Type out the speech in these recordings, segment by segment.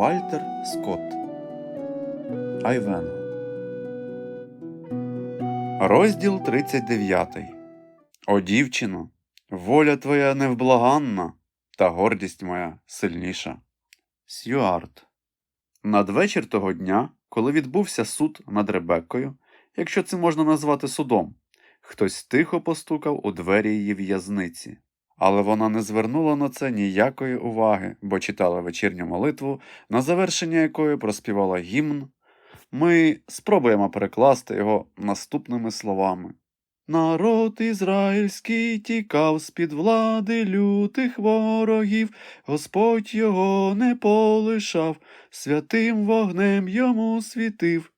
Вальтер Скотт Айвенго Розділ 39 О дівчино, воля твоя невблаганна, та гордість моя сильніша. Сюарт Надвечір того дня, коли відбувся суд над Ребеккою, якщо це можна назвати судом, хтось тихо постукав у двері її в'язниці. Але вона не звернула на це ніякої уваги, бо читала вечірню молитву, на завершення якої проспівала гімн. Ми спробуємо перекласти його наступними словами. Народ ізраїльський тікав з-під влади лютих ворогів, Господь його не полишав, святим вогнем йому світив.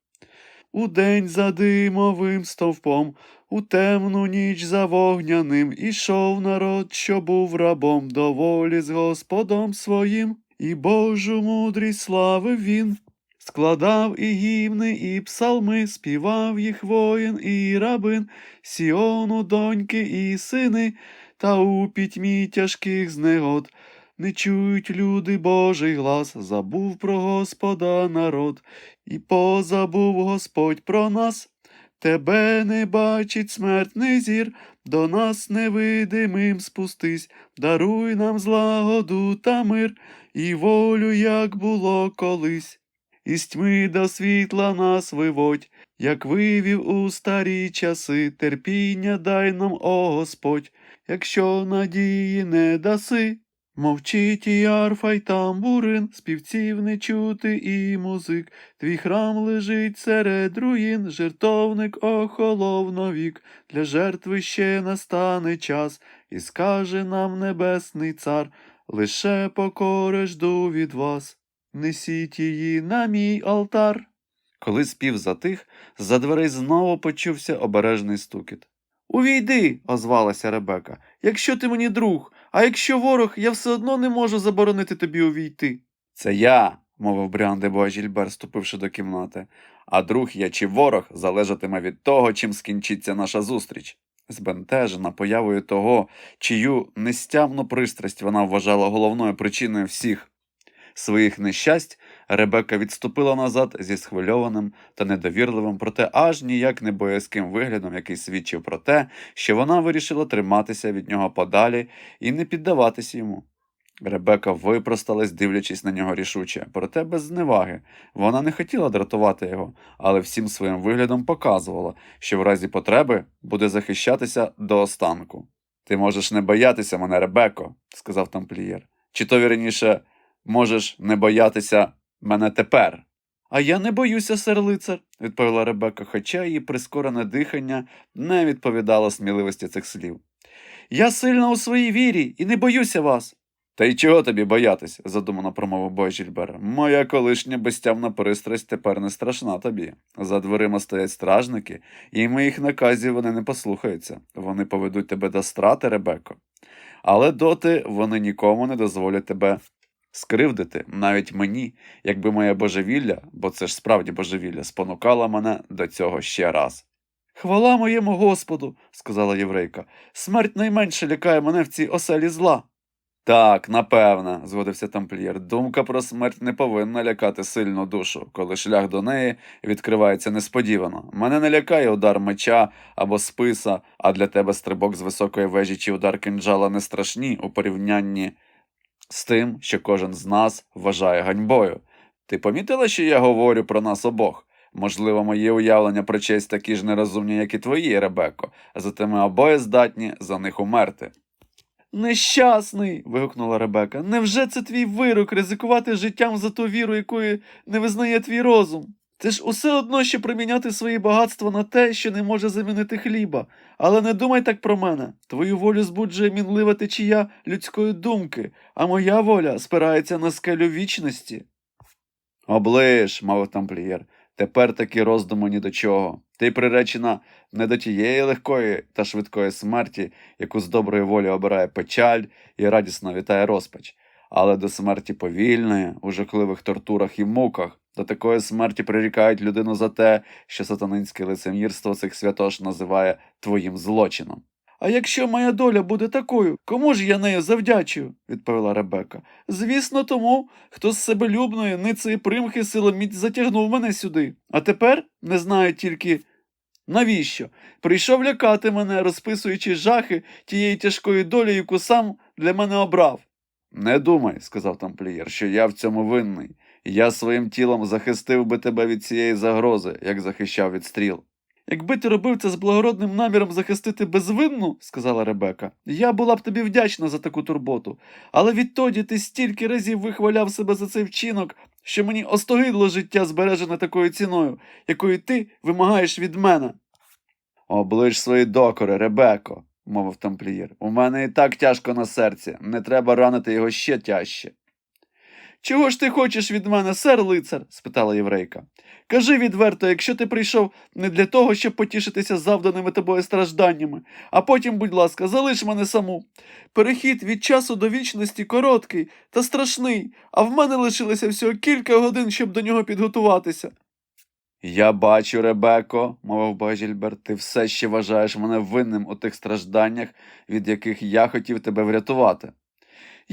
Удень за димовим стовпом, у темну ніч за вогняним, ішов народ, що був рабом, до волі з Господом своїм, і Божу мудрість славив він. Складав і гімни, і псалми, співав їх воїн і рабин, Сіону доньки і сини, та у пітьмі тяжких знегод. Не чують люди Божий глас, забув про Господа народ, і позабув Господь про нас. Тебе не бачить смертний зір, до нас невидимим спустись, даруй нам злагоду та мир, і волю, як було колись. Із тьми до світла нас виводь, як вивів у старі часи, терпіння дай нам, о Господь, якщо надії не даси. Мовчить і арфа й тамбурин, співців не чути і музик, твій храм лежить серед руїн, жертовник охолов навік, для жертви ще настане час, і скаже нам небесний цар, лише покори жду від вас. Несіть її на мій алтар. Коли спів затих, з-за дверей знову почувся обережний стукіт. Увійди, озвалася Ребека, якщо ти мені друг, а якщо ворог, я все одно не можу заборонити тобі увійти. Це я, мовив Бріан де Боажільбер, ступивши до кімнати, а друг я чи ворог залежатиме від того, чим скінчиться наша зустріч. Збентежена появою того, чию нестямну пристрасть вона вважала головною причиною всіх своїх нещасть, Ребекка відступила назад зі схвильованим та недовірливим, проте аж ніяк не боязким виглядом, який свідчив про те, що вона вирішила триматися від нього подалі і не піддаватись йому. Ребека випросталась, дивлячись на нього рішуче, проте без зневаги. Вона не хотіла дратувати його, але всім своїм виглядом показувала, що в разі потреби буде захищатися до останку. Ти можеш не боятися мене, Ребеко, сказав тамплієр. Чи то вірніше, можеш не боятися мене тепер. А я не боюся, сер лицар, відповіла Ребека, хоча її прискорене дихання не відповідало сміливості цих слів. Я сильна у своїй вірі і не боюся вас. Та й чого тобі боятись, задумано промовив Бойжільбер. Моя колишня безтямна пристрасть тепер не страшна тобі. За дверима стоять стражники, і моїх наказів вони не послухаються. Вони поведуть тебе до страти, Ребеко. Але доти вони нікому не дозволять тебе скривдити, навіть мені, якби моє божевілля, бо це ж справді божевілля, спонукало мене до цього ще раз. Хвала моєму Господу, сказала єврейка, смерть найменше лякає мене в цій оселі зла. Так, напевне, згодився тамплієр. Думка про смерть не повинна лякати сильну душу, коли шлях до неї відкривається несподівано. Мене не лякає удар меча або списа, а для тебе стрибок з високої вежі чи удар кинджала не страшні у порівнянні з тим, що кожен з нас вважає ганьбою. Ти помітила, що я говорю про нас обох? Можливо, мої уявлення про честь такі ж нерозумні, як і твої, Ребеко, зате ми обоє здатні за них умерти. Нещасний. вигукнула Ребека. Невже це твій вирок ризикувати життям за ту віру, якої не визнає твій розум? Це ж усе одно, що приміняти свої багатства на те, що не може замінити хліба. Але не думай так про мене. Твою волю збуджує мінлива течія людської думки, а моя воля спирається на скелю вічності. Оближ, мовив тамплієр, тепер такі роздуми ні до чого. Ти приречена не до тієї легкої та швидкої смерті, яку з доброї волі обирає печаль і радісно вітає розпач, але до смерті повільної, у жахливих тортурах і муках. До такої смерті прирікають людину за те, що сатанинське лицемірство цих святош називає твоїм злочином. А якщо моя доля буде такою, кому ж я нею завдячую? відповіла Ребека. Звісно, тому, хто з себелюбної ницеї примхи силоміць затягнув мене сюди. А тепер не знаю тільки. Навіщо? Прийшов лякати мене, розписуючи жахи тієї тяжкої долі, яку сам для мене обрав. Не думай, сказав тамплієр, що я в цьому винний. Я своїм тілом захистив би тебе від цієї загрози, як захищав від стріл. Якби ти робив це з благородним наміром захистити безвинну, сказала Ребека, я була б тобі вдячна за таку турботу. Але відтоді ти стільки разів вихваляв себе за цей вчинок, що мені остогидло життя збережене такою ціною, якою ти вимагаєш від мене. Оближ свої докори, Ребеко, мовив тамплієр. У мене і так тяжко на серці, не треба ранити його ще тяжче. Чого ж ти хочеш від мене, сер лицар? спитала єврейка. Кажи відверто, якщо ти прийшов не для того, щоб потішитися завданими тобою стражданнями, а потім, будь ласка, залиш мене саму. Перехід від часу до вічності короткий та страшний, а в мене лишилося всього кілька годин, щоб до нього підготуватися. Я бачу, Ребеко, мовив Бажільберт, ти все ще вважаєш мене винним у тих стражданнях, від яких я хотів тебе врятувати.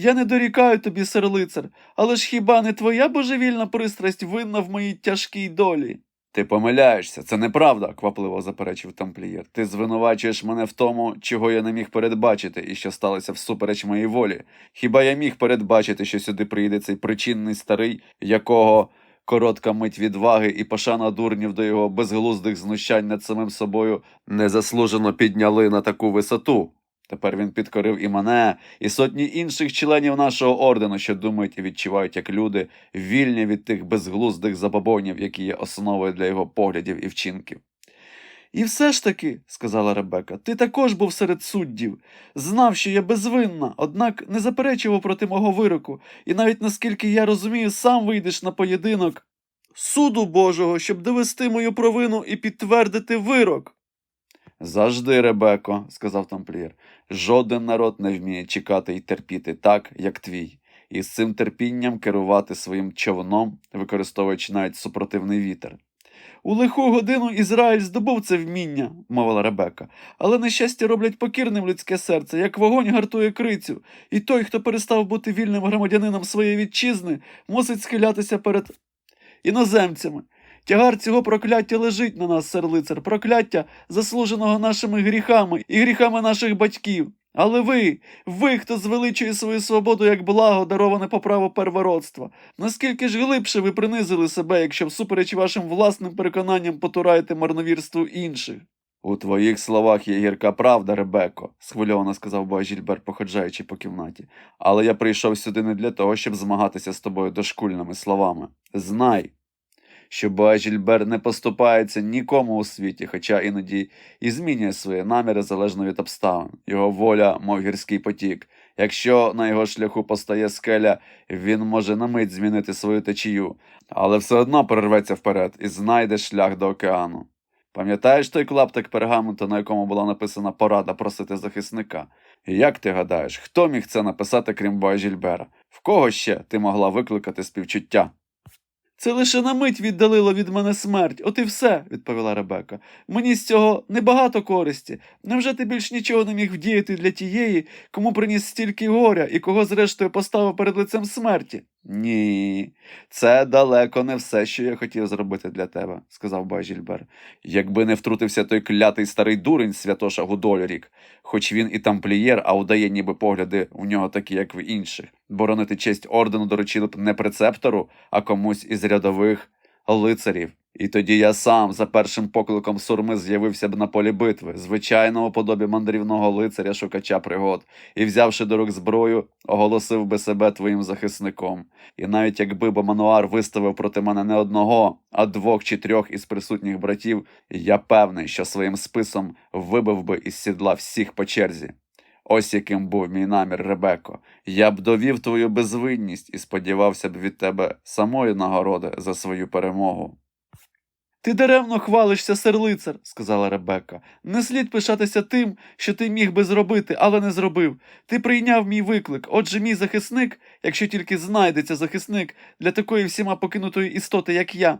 Я не дорікаю тобі, сер лицар, але ж хіба не твоя божевільна пристрасть винна в моїй тяжкій долі? Ти помиляєшся, це неправда, квапливо заперечив тамплієр. Ти звинувачуєш мене в тому, чого я не міг передбачити і що сталося всупереч моїй волі. Хіба я міг передбачити, що сюди приїде цей причинний старий, якого коротка мить відваги і пошана дурнів до його безглуздих знущань над самим собою незаслужено підняли на таку висоту? Тепер він підкорив і мене, і сотні інших членів нашого ордену, що думають і відчувають як люди, вільні від тих безглуздих забобонів, які є основою для його поглядів і вчинків. І все ж таки, сказала Ребека, ти також був серед суддів, знав, що я безвинна, однак не заперечував проти мого вироку, і навіть наскільки я розумію, сам вийдеш на поєдинок суду Божого, щоб довести мою провину і підтвердити вирок. Завжди, Ребеко, сказав тамплієр, жоден народ не вміє чекати і терпіти так, як твій, і з цим терпінням керувати своїм човном, використовуючи навіть супротивний вітер. У лиху годину Ізраїль здобув це вміння, мовила Ребека, але нещастя роблять покірним людське серце, як вогонь гартує крицю, і той, хто перестав бути вільним громадянином своєї вітчизни, мусить схилятися перед іноземцями. Тягар цього прокляття лежить на нас, сер лицар, прокляття, заслуженого нашими гріхами і гріхами наших батьків. Але ви, ви, хто звеличує свою свободу як благо, дароване по праву первородства, наскільки ж глибше ви принизили себе, якщо всупереч вашим власним переконанням потураєте марновірству інших? У твоїх словах є гірка правда, Ребеко, схвильовано сказав Боажільбер, походжаючи по кімнаті. Але я прийшов сюди не для того, щоб змагатися з тобою дошкульними словами. Знай, що Боажільбер не поступається нікому у світі, хоча іноді і змінює свої наміри залежно від обставин. Його воля, мов гірський потік. Якщо на його шляху постає скеля, він може на мить змінити свою течію, але все одно прорветься вперед і знайде шлях до океану. Пам'ятаєш той клаптик пергаменту, на якому була написана порада просити захисника? І Як ти гадаєш, хто міг це написати, крім Боажільбера? В кого ще ти могла викликати співчуття? Це лише на мить віддалило від мене смерть, от і все, відповіла Ребека. Мені з цього небагато користі. Невже ти більш нічого не міг вдіяти для тієї, кому приніс стільки горя і кого зрештою поставив перед лицем смерті? Ні, це далеко не все, що я хотів зробити для тебе, сказав Бажільбер. Якби не втрутився той клятий старий дурень Святоша Гудольрік, хоч він і тамплієр, а удає, ніби погляди у нього такі, як в інших. Боронити честь ордену доручили б не прецептору, а комусь із рядових лицарів. І тоді я сам за першим покликом сурми з'явився б на полі битви, звичайно, у подобі мандрівного лицаря шукача пригод, і, взявши до рук зброю, оголосив би себе твоїм захисником. І навіть якби Бомануар виставив проти мене не одного, а двох чи трьох із присутніх братів, я певний, що своїм списом вибив би із сідла всіх по черзі. Ось яким був мій намір, Ребеко. Я б довів твою безвинність і сподівався б від тебе самої нагороди за свою перемогу. Ти даремно хвалишся, сер лицар, сказала Ребекка. Не слід пишатися тим, що ти міг би зробити, але не зробив. Ти прийняв мій виклик. Отже, мій захисник, якщо тільки знайдеться захисник для такої всіма покинутої істоти, як я,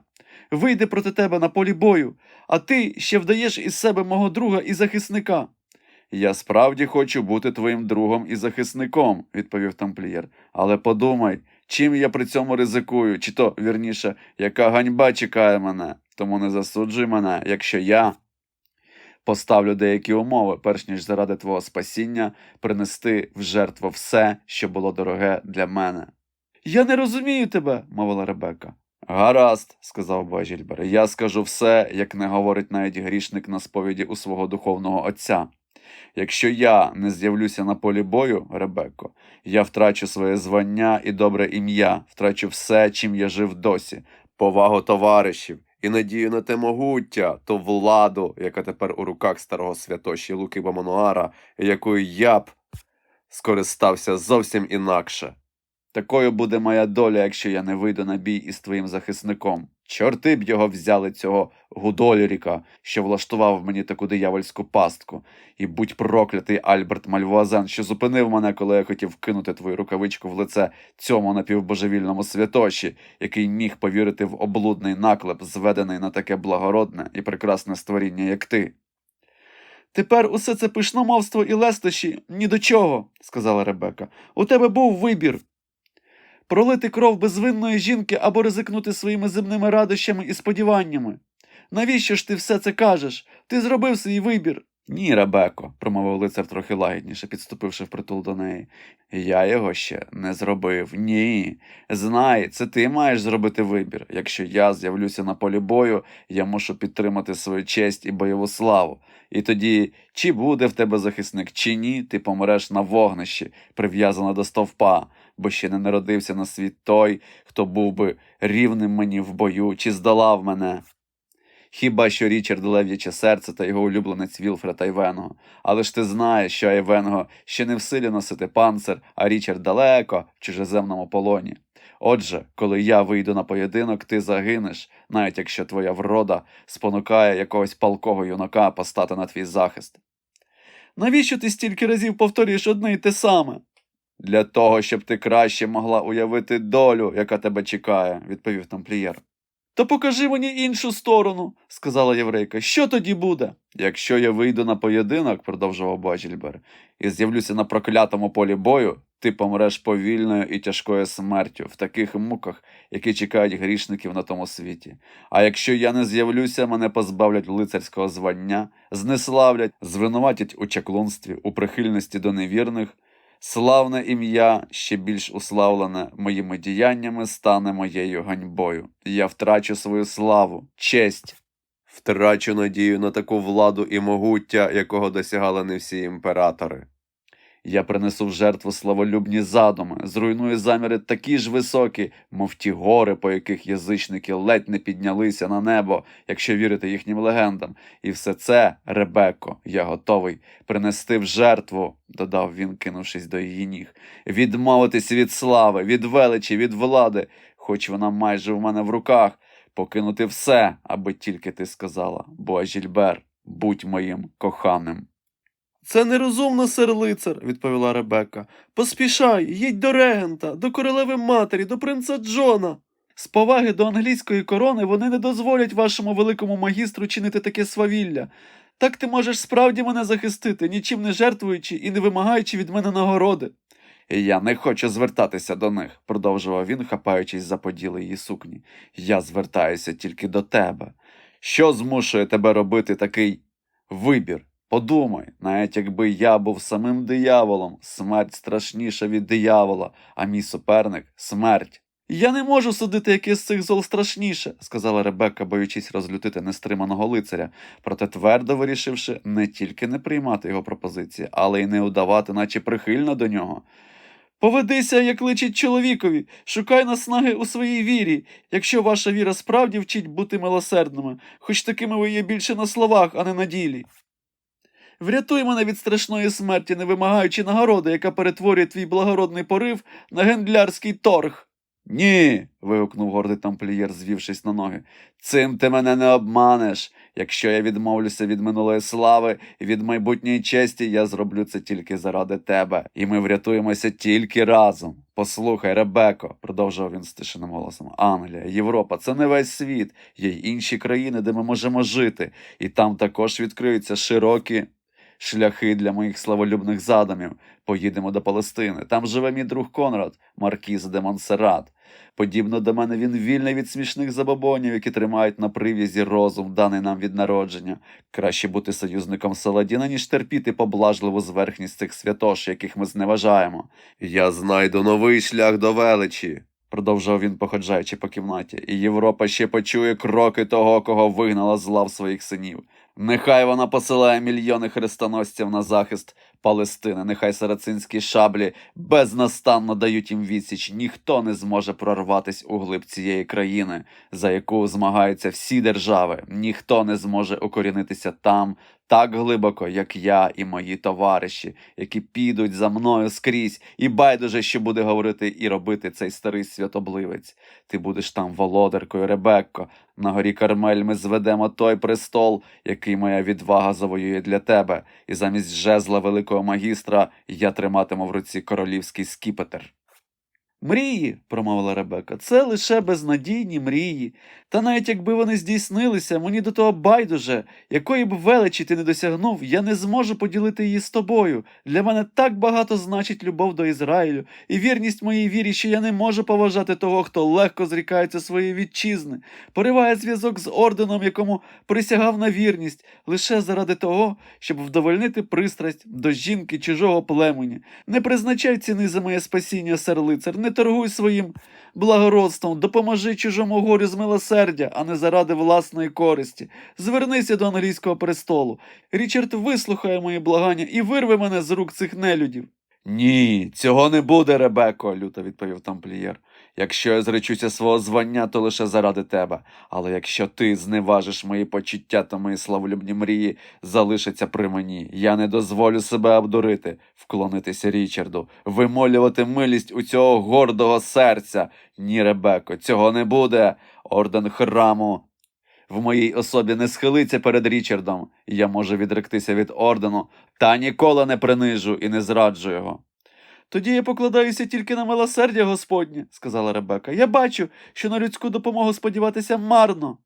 вийде проти тебе на полі бою, а ти ще вдаєш із себе мого друга і захисника. Я справді хочу бути твоїм другом і захисником, відповів тамплієр. Але подумай, чим я при цьому ризикую, чи то, вірніше, яка ганьба чекає мене, тому не засуджуй мене, якщо я поставлю деякі умови, перш ніж заради твого спасіння принести в жертву все, що було дороге для мене. Я не розумію тебе, мовила Ребека. Гаразд, сказав Бажільбер, я скажу все, як не говорить навіть грішник на сповіді у свого духовного отця. Якщо я не з'явлюся на полі бою, Ребекко, я втрачу своє звання і добре ім'я, втрачу все, чим я жив досі, повагу товаришів і надію на те могуття, ту владу, яка тепер у руках старого святоші Луки Бамануара, якою я б скористався зовсім інакше. Такою буде моя доля, якщо я не вийду на бій із твоїм захисником. Чорти б його взяли цього гудоліріка, що влаштував мені таку диявольську пастку. І будь проклятий Альберт Мальвуазен, що зупинив мене, коли я хотів кинути твою рукавичку в лице цьому напівбожевільному святоші, який міг повірити в облудний наклеп, зведений на таке благородне і прекрасне створіння, як ти. Тепер усе це пишномовство і лестощі ні до чого, сказала Ребека. У тебе був вибір. Пролити кров безвинної жінки або ризикнути своїми земними радощами і сподіваннями. Навіщо ж ти все це кажеш? Ти зробив свій вибір. Ні, Ребеко, промовив лицар трохи лагідніше, підступивши впритул до неї. Я його ще не зробив. Ні. Знай, це ти маєш зробити вибір. Якщо я з'явлюся на полі бою, я мушу підтримати свою честь і бойову славу. І тоді, чи буде в тебе захисник, чи ні, ти помреш на вогнищі, прив'язана до стовпа, бо ще не народився на світ той, хто був би рівним мені в бою, чи здолав мене. Хіба що Річард Лев'яче серце та його улюбленець Вілфред Айвенго. Але ж ти знаєш, що Айвенго ще не в силі носити панцир, а Річард далеко в чужеземному полоні. Отже, коли я вийду на поєдинок, ти загинеш, навіть якщо твоя врода спонукає якогось палкого юнака постати на твій захист. Навіщо ти стільки разів повторюєш одне й те саме? Для того, щоб ти краще могла уявити долю, яка тебе чекає, відповів тамплієр. То покажи мені іншу сторону, сказала єврейка. Що тоді буде? Якщо я вийду на поєдинок, продовжував Бажільбер, і з'явлюся на проклятому полі бою, ти помреш повільною і тяжкою смертю в таких муках, які чекають грішників на тому світі. А якщо я не з'явлюся, мене позбавлять лицарського звання, знеславлять, звинуватять у чаклунстві, у прихильності до невірних. Славне ім'я, ще більш уславлене моїми діяннями, стане моєю ганьбою. Я втрачу свою славу, честь. Втрачу надію на таку владу і могуття, якого досягали не всі імператори. Я принесу в жертву славолюбні задуми, зруйную заміри такі ж високі, мов ті гори, по яких язичники ледь не піднялися на небо, якщо вірити їхнім легендам. І все це, Ребеко, я готовий принести в жертву, додав він, кинувшись до її ніг, відмовитись від слави, від величі, від влади, хоч вона майже в мене в руках, покинути все, аби тільки ти сказала, бо Жільбер, будь моїм коханим. Це нерозумно, сер лицар, відповіла Ребекка. Поспішай, їдь до регента, до королеви матері, до принца Джона. З поваги до англійської корони вони не дозволять вашому великому магістру чинити таке свавілля. Так ти можеш справді мене захистити, нічим не жертвуючи і не вимагаючи від мене нагороди. Я не хочу звертатися до них, продовжував він, хапаючись за поділи її сукні. Я звертаюся тільки до тебе. Що змушує тебе робити такий вибір? Подумай, навіть якби я був самим дияволом, смерть страшніша від диявола, а мій суперник смерть. Я не можу судити, яке з цих зол страшніше, сказала Ребекка, боючись розлютити нестриманого лицаря, проте твердо вирішивши не тільки не приймати його пропозиції, але й не удавати, наче прихильно до нього. Поведися, як личить чоловікові, шукай наснаги у своїй вірі, якщо ваша віра справді вчить бути милосердними, хоч такими ви є більше на словах, а не на ділі. Врятуй мене від страшної смерті, не вимагаючи нагороди, яка перетворює твій благородний порив на гендлярський торг. Ні. вигукнув гордий тамплієр, звівшись на ноги. Цим ти мене не обманеш. Якщо я відмовлюся від минулої слави і від майбутньої честі, я зроблю це тільки заради тебе, і ми врятуємося тільки разом. Послухай, Ребеко, продовжував він стишеним голосом. Англія, Європа це не весь світ, є й інші країни, де ми можемо жити, і там також відкриються широкі. Шляхи для моїх славолюбних задумів. Поїдемо до Палестини. Там живе мій друг Конрад, маркіз де Монсеррат. Подібно до мене він вільний від смішних забобонів, які тримають на прив'язі розум, даний нам від народження. Краще бути союзником Саладіна, ніж терпіти поблажливу зверхність цих святош, яких ми зневажаємо. Я знайду новий шлях до величі. Продовжував він, походжаючи по кімнаті, і Європа ще почує кроки того, кого вигнала з лав своїх синів. Нехай вона посилає мільйони хрестоносців на захист Палестини, нехай сарацинські шаблі безнастанно дають їм відсіч. Ніхто не зможе прорватися у глиб цієї країни, за яку змагаються всі держави. Ніхто не зможе укорінитися там так глибоко, як я і мої товариші, які підуть за мною скрізь, і байдуже, що буде говорити і робити цей старий святобливець. Ти будеш там володаркою, Ребекко. На горі Кармель ми зведемо той престол, який моя відвага завоює для тебе, і замість жезла великого магістра я триматиму в руці королівський скіпетр. Мрії, промовила Ребека, це лише безнадійні мрії. Та навіть якби вони здійснилися, мені до того байдуже, якої б величі ти не досягнув, я не зможу поділити її з тобою. Для мене так багато значить любов до Ізраїлю і вірність моїй вірі, що я не можу поважати того, хто легко зрікається своєї вітчизни, пориває зв'язок з орденом, якому присягав на вірність, лише заради того, щоб вдовольнити пристрасть до жінки чужого племені. Не призначай ціни за моє спасіння, сер лицар, не торгуй своїм благородством, допоможи чужому горю з милосердя, а не заради власної користі. Звернися до англійського престолу. Річард вислухає мої благання і вирве мене з рук цих нелюдів. Ні, цього не буде, Ребеко, люто відповів тамплієр. Якщо я зречуся свого звання, то лише заради тебе. Але якщо ти зневажиш мої почуття, то мої славолюбні мрії залишаться при мені. Я не дозволю себе обдурити, вклонитися Річарду, вимолювати милість у цього гордого серця. Ні, Ребеко, цього не буде. Орден храму в моїй особі не схилиться перед Річардом. Я можу відректися від ордену, та ніколи не принижу і не зраджу його. Тоді я покладаюся тільки на милосердя Господнє, сказала Ребека. Я бачу, що на людську допомогу сподіватися марно.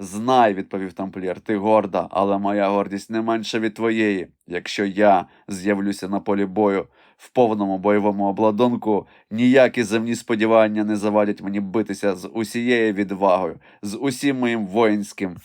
Знай, відповів тамплієр, ти горда, але моя гордість не менша від твоєї. Якщо я з'явлюся на полі бою в повному бойовому обладунку, ніякі земні сподівання не завадять мені битися з усією відвагою, з усім моїм воїнським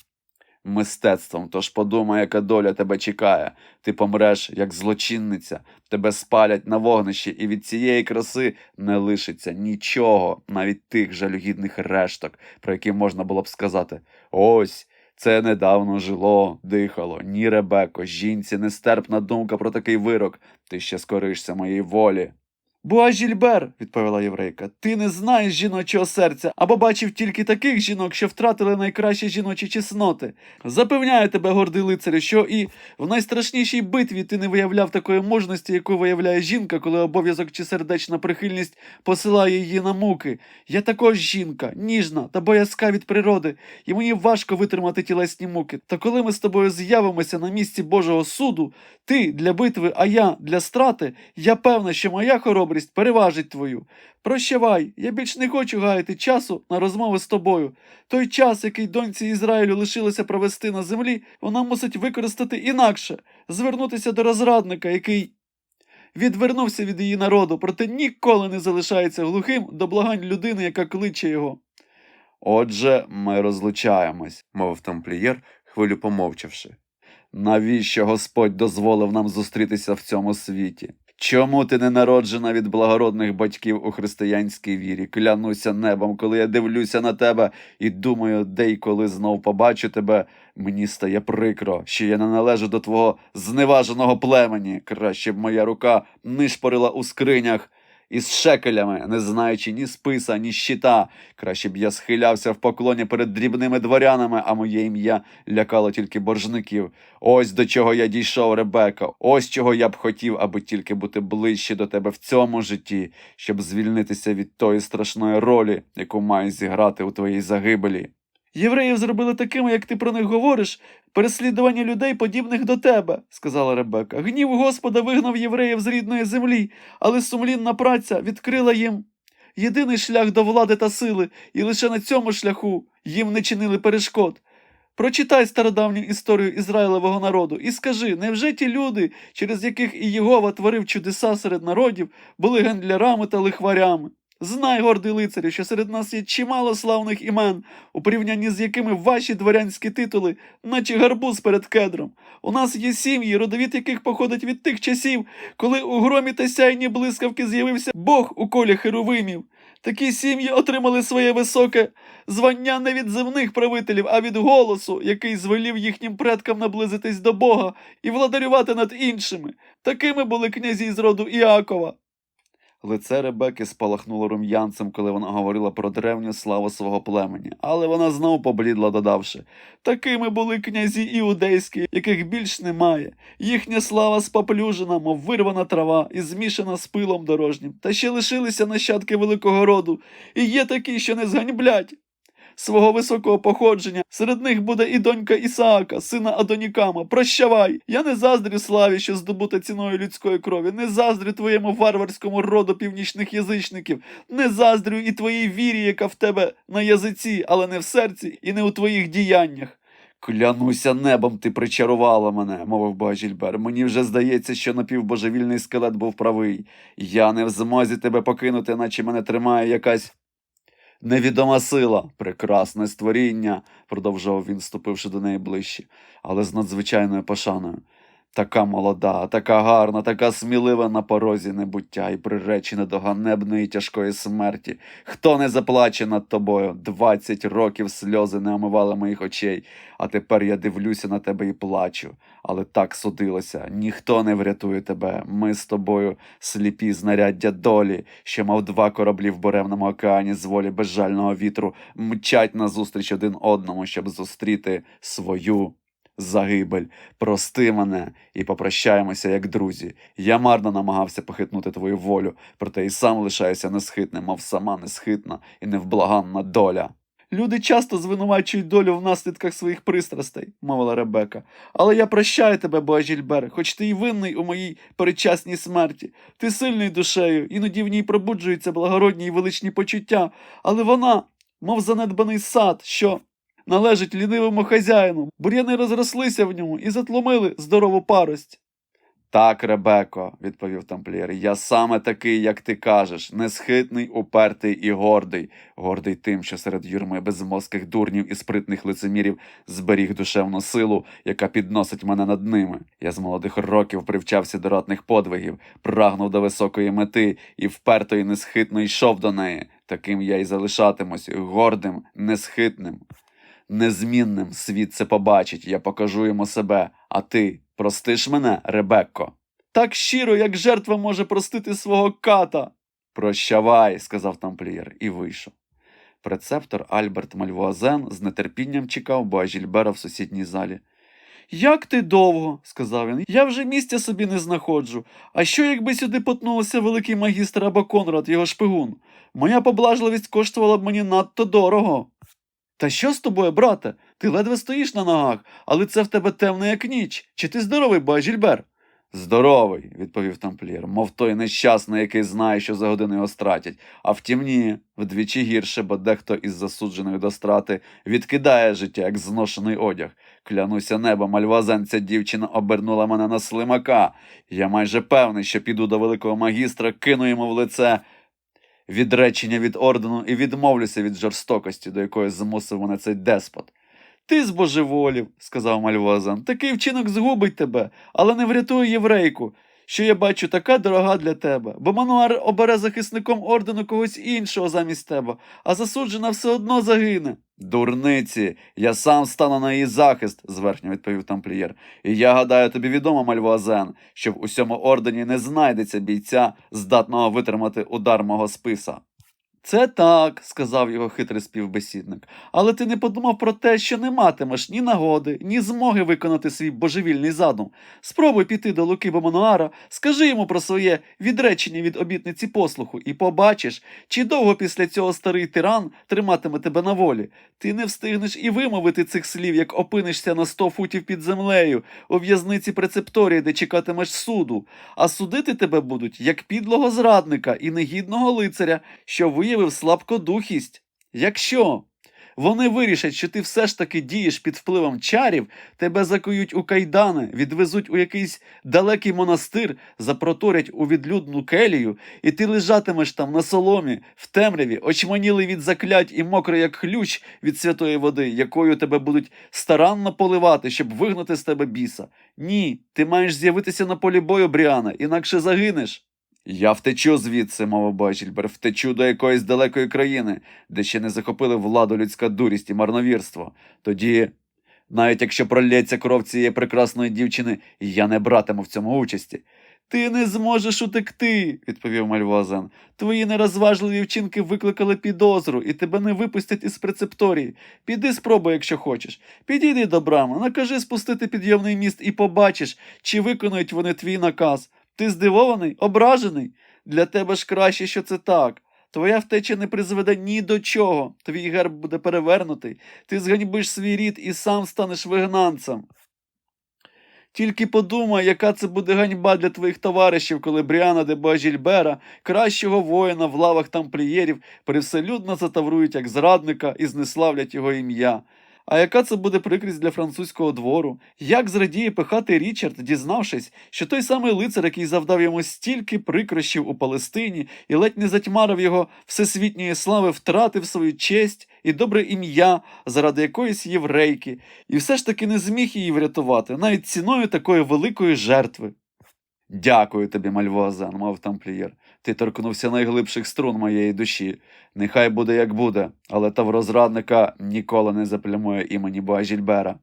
мистецтвом. Тож подумай, яка доля тебе чекає. Ти помреш, як злочинниця, тебе спалять на вогнищі, і від цієї краси не лишиться нічого, навіть тих жалюгідних решток, про які можна було б сказати. Ось. Це недавно жило, дихало. Ні, Ребеко, жінці нестерпна думка про такий вирок. Ти ще скоришся моїй волі. Буа Жільбер, відповіла єврейка, ти не знаєш жіночого серця або бачив тільки таких жінок, що втратили найкращі жіночі чесноти. Запевняю тебе, гордий лицарю, що і в найстрашнішій битві ти не виявляв такої мужності, яку виявляє жінка, коли обов'язок чи сердечна прихильність посилає її на муки. Я також жінка, ніжна та боязка від природи, і мені важко витримати тілесні муки. Та коли ми з тобою з'явимося на місці Божого суду, ти для битви, а я для страти, я певна, що моя хоробрість переважить твою. Прощавай, я більш не хочу гаяти часу на розмови з тобою. Той час, який доньці Ізраїлю лишилося провести на землі, вона мусить використати інакше, звернутися до розрадника, який відвернувся від її народу, проте ніколи не залишається глухим до благань людини, яка кличе його. Отже, ми розлучаємось, мовив тамплієр, хвилю помовчавши. Навіщо Господь дозволив нам зустрітися в цьому світі? Чому ти не народжена від благородних батьків у християнській вірі? Клянуся небом, коли я дивлюся на тебе і думаю, де й коли знов побачу тебе, мені стає прикро, що я не належу до твого зневаженого племені. Краще б моя рука нишпорила у скринях із шекелями, не знаючи ні списа, ні щита. Краще б я схилявся в поклоні перед дрібними дворянами, а моє ім'я лякало тільки боржників. Ось до чого я дійшов, Ребека. Ось чого я б хотів, аби тільки бути ближче до тебе в цьому житті, щоб звільнитися від тої страшної ролі, яку маю зіграти у твоїй загибелі. Євреїв зробили такими, як ти про них говориш, переслідування людей, подібних до тебе, сказала Ребека. Гнів Господа вигнав євреїв з рідної землі, але сумлінна праця відкрила їм єдиний шлях до влади та сили, і лише на цьому шляху їм не чинили перешкод. Прочитай стародавню історію Ізраїлевого народу і скажи, невже ті люди, через яких і Єгова творив чудеса серед народів, були гендлярами та лихварями? Знай, гордий лицарю, що серед нас є чимало славних імен, у порівнянні з якими ваші дворянські титули, наче гарбуз перед кедром. У нас є сім'ї, родовід яких походить від тих часів, коли у громі та сяйні блискавки з'явився Бог у колі херовимів. Такі сім'ї отримали своє високе звання не від земних правителів, а від голосу, який звелів їхнім предкам наблизитись до Бога і владарювати над іншими. Такими були князі з роду Іакова. Лице Ребеки спалахнуло рум'янцем, коли вона говорила про древню славу свого племені, але вона знову поблідла, додавши такими були князі іудейські, яких більш немає. Їхня слава споплюжена, мов вирвана трава, і змішана з пилом дорожнім. Та ще лишилися нащадки великого роду, і є такі, що не зганьблять свого високого походження. Серед них буде і донька Ісаака, сина Адонікама. Прощавай! Я не заздрю славі, що здобута ціною людської крові, не заздрю твоєму варварському роду північних язичників, не заздрю і твоїй вірі, яка в тебе на язиці, але не в серці і не у твоїх діяннях. Клянуся небом, ти причарувала мене, мовив Багажільбер. Мені вже здається, що напівбожевільний скелет був правий. Я не в змозі тебе покинути, наче мене тримає якась невідома сила, прекрасне створіння, продовжував він, ступивши до неї ближче, але з надзвичайною пошаною. Така молода, така гарна, така смілива на порозі небуття і приречена до ганебної тяжкої смерті. Хто не заплаче над тобою? Двадцять років сльози не омивали моїх очей, а тепер я дивлюся на тебе і плачу. Але так судилося, ніхто не врятує тебе. Ми з тобою сліпі знаряддя долі, що мав два кораблі в буремному океані з волі безжального вітру, мчать назустріч один одному, щоб зустріти свою загибель. Прости мене і попрощаємося як друзі. Я марно намагався похитнути твою волю, проте і сам лишаюся несхитним, мов сама несхитна і невблаганна доля. Люди часто звинувачують долю в наслідках своїх пристрастей, мовила Ребека. Але я прощаю тебе, Боажільбер, хоч ти й винний у моїй передчасній смерті. Ти сильний душею, іноді в ній пробуджуються благородні й величні почуття, але вона, мов занедбаний сад, що належить лінивому хазяїну. Бур'яни розрослися в ньому і затломили здорову парость. Так, Ребеко, відповів тамплієр, я саме такий, як ти кажеш, несхитний, упертий і гордий, гордий тим, що серед юрми безмозких дурнів і спритних лицемірів зберіг душевну силу, яка підносить мене над ними. Я з молодих років привчався до ратних подвигів, прагнув до високої мети і вперто і несхитно йшов до неї. Таким я й залишатимусь, гордим, несхитним. Незмінним світ це побачить, я покажу йому себе, а ти простиш мене, Ребекко. Так щиро, як жертва може простити свого ката. Прощавай, сказав тамплієр і вийшов. Прецептор Альберт Мальвуазен з нетерпінням чекав Боажільбера в сусідній залі. Як ти довго, сказав він, я вже місця собі не знаходжу. А що, якби сюди потнулося великий магістр або Конрад, його шпигун? Моя поблажливість коштувала б мені надто дорого. Та що з тобою, брате? Ти ледве стоїш на ногах, але це в тебе темне, як ніч. Чи ти здоровий, Бажільбер? Здоровий, відповів тамплієр, мов той нещасний, який знає, що за годину його стратять. А втім, ні, вдвічі гірше, бо дехто із засудженої до страти відкидає життя, як зношений одяг. Клянуся небом, альвазен, ця дівчина обернула мене на слимака. Я майже певний, що піду до великого магістра, кину йому в лице відречення від ордену і відмовлюся від жорстокості, до якої змусив мене цей деспот. Ти збожеволів, сказав Мальвазан. Такий вчинок згубить тебе, але не врятує єврейку, що я бачу така дорога для тебе, бо Мануар обере захисником ордену когось іншого замість тебе, а засуджена все одно загине. Дурниці, я сам стану на її захист, зверхньо відповів тамплієр. І я гадаю, тобі відомо, Мальвуазен, що в усьому ордені не знайдеться бійця, здатного витримати удар мого списа. Це так, сказав його хитрий співбесідник, але ти не подумав про те, що не матимеш ні нагоди, ні змоги виконати свій божевільний задум. Спробуй піти до Луки Бомануара, скажи йому про своє відречення від обітниці послуху, і побачиш, чи довго після цього старий тиран триматиме тебе на волі. Ти не встигнеш і вимовити цих слів, як опинишся на сто футів під землею, у в'язниці прецепторії, де чекатимеш суду, а судити тебе будуть як підлого зрадника і негідного лицаря, що виявив слабкодухість. Якщо Вони вирішать, що ти все ж таки дієш під впливом чарів, тебе закують у кайдани, відвезуть у якийсь далекий монастир, запроторять у відлюдну келію, і ти лежатимеш там на соломі, в темряві, очманілий від заклять і мокрий, як ключ від святої води, якою тебе будуть старанно поливати, щоб вигнати з тебе біса. Ні, ти маєш з'явитися на полі бою, Бріана, інакше загинеш. Я втечу звідси, мовив Бачільбер, втечу до якоїсь далекої країни, де ще не захопили владу людська дурість і марновірство. Тоді, навіть якщо пролється кров цієї прекрасної дівчини, я не братиму в цьому участі. Ти не зможеш утекти, відповів Мальвазен. Твої нерозважливі вчинки викликали підозру, і тебе не випустять із прецепторії. Піди спробуй, якщо хочеш. Підійди до брами, накажи спустити підйомний міст і побачиш, чи виконують вони твій наказ. Ти здивований, ображений? Для тебе ж краще, що це так. Твоя втеча не призведе ні до чого. Твій герб буде перевернутий. Ти зганьбиш свій рід і сам станеш вигнанцем. Тільки подумай, яка це буде ганьба для твоїх товаришів, коли Бріана де Бажільбера, кращого воїна в лавах тамплієрів, привселюдно затаврують як зрадника і знеславлять його ім'я. А яка це буде прикрість для французького двору? Як зрадіє пихатий Річард, дізнавшись, що той самий лицар, який завдав йому стільки прикрощів у Палестині і ледь не затьмарив його всесвітньої слави, втратив свою честь і добре ім'я заради якоїсь єврейки, і все ж таки не зміг її врятувати, навіть ціною такої великої жертви. Дякую тобі, Мальвуазен, мав тамплієр. Ти торкнувся найглибших струн моєї душі. Нехай буде як буде, але таврозрадника ніколи не заплямує імені Боажільбера.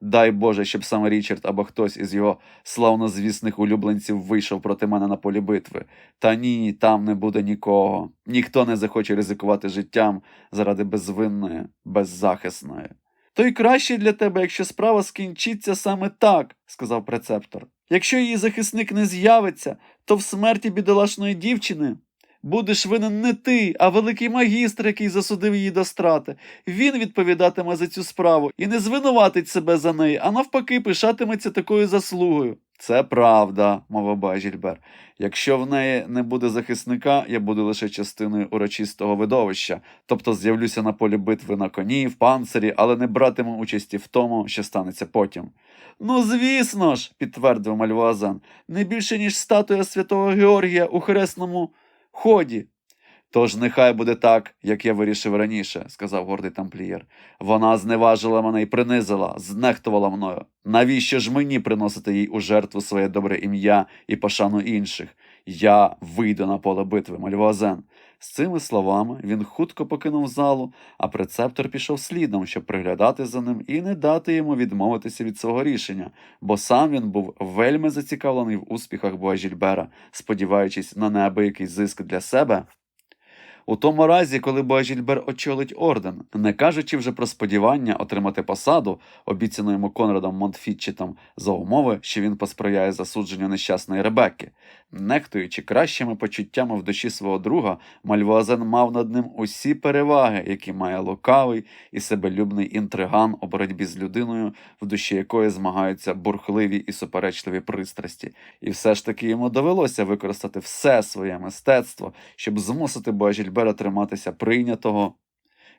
Дай Боже, щоб саме Річард або хтось із його славнозвісних улюбленців вийшов проти мене на полі битви. Та ні, там не буде нікого. Ніхто не захоче ризикувати життям заради безвинної, беззахисної. То й краще для тебе, якщо справа скінчиться саме так, сказав прецептор. Якщо її захисник не з'явиться, то в смерті бідолашної дівчини будеш винен не ти, а великий магістр, який засудив її до страти. Він відповідатиме за цю справу і не звинуватить себе за неї, а навпаки, пишатиметься такою заслугою. Це правда, мовив Бажільбер. Якщо в неї не буде захисника, я буду лише частиною урочистого видовища, тобто з'явлюся на полі битви на коні, в панцирі, але не братиму участі в тому, що станеться потім. Ну, звісно ж, підтвердив Мальвуазен, не більше, ніж статуя святого Георгія у хресному ході. Тож нехай буде так, як я вирішив раніше, сказав гордий тамплієр. Вона зневажила мене і принизила, знехтувала мною. Навіщо ж мені приносити їй у жертву своє добре ім'я і пошану інших? Я вийду на поле битви, Мальвуазен. З цими словами він хутко покинув залу, а прецептор пішов слідом, щоб приглядати за ним і не дати йому відмовитися від свого рішення, бо сам він був вельми зацікавлений в успіхах Боажільбера, сподіваючись на неабиякий зиск для себе. У тому разі, коли Боажільбер очолить орден, не кажучи вже про сподівання отримати посаду, обіцяну йому Конрадом Монтфітчетом, за умови, що він посприяє засудженню нещасної Ребекки. Нехтуючи кращими почуттями в душі свого друга, Мальвуазен мав над ним усі переваги, які має лукавий і себелюбний інтриган у боротьбі з людиною, в душі якої змагаються бурхливі і суперечливі пристрасті. І все ж таки йому довелося використати все своє мистецтво, щоб змусити Боажільбера триматися прийнятого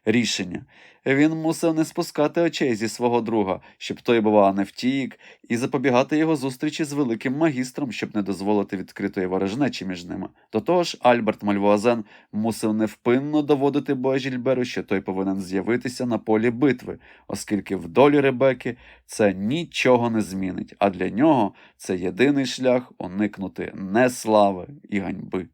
рішення. Він мусив не спускати очей зі свого друга, щоб той, бува, не втік, і запобігати його зустрічі з великим магістром, щоб не дозволити відкритої ворожнечі між ними. До того ж, Альберт Мальвуазен мусив невпинно доводити Боажільберу, що той повинен з'явитися на полі битви, оскільки в долі Ребеки це нічого не змінить, а для нього це єдиний шлях уникнути неслави і ганьби.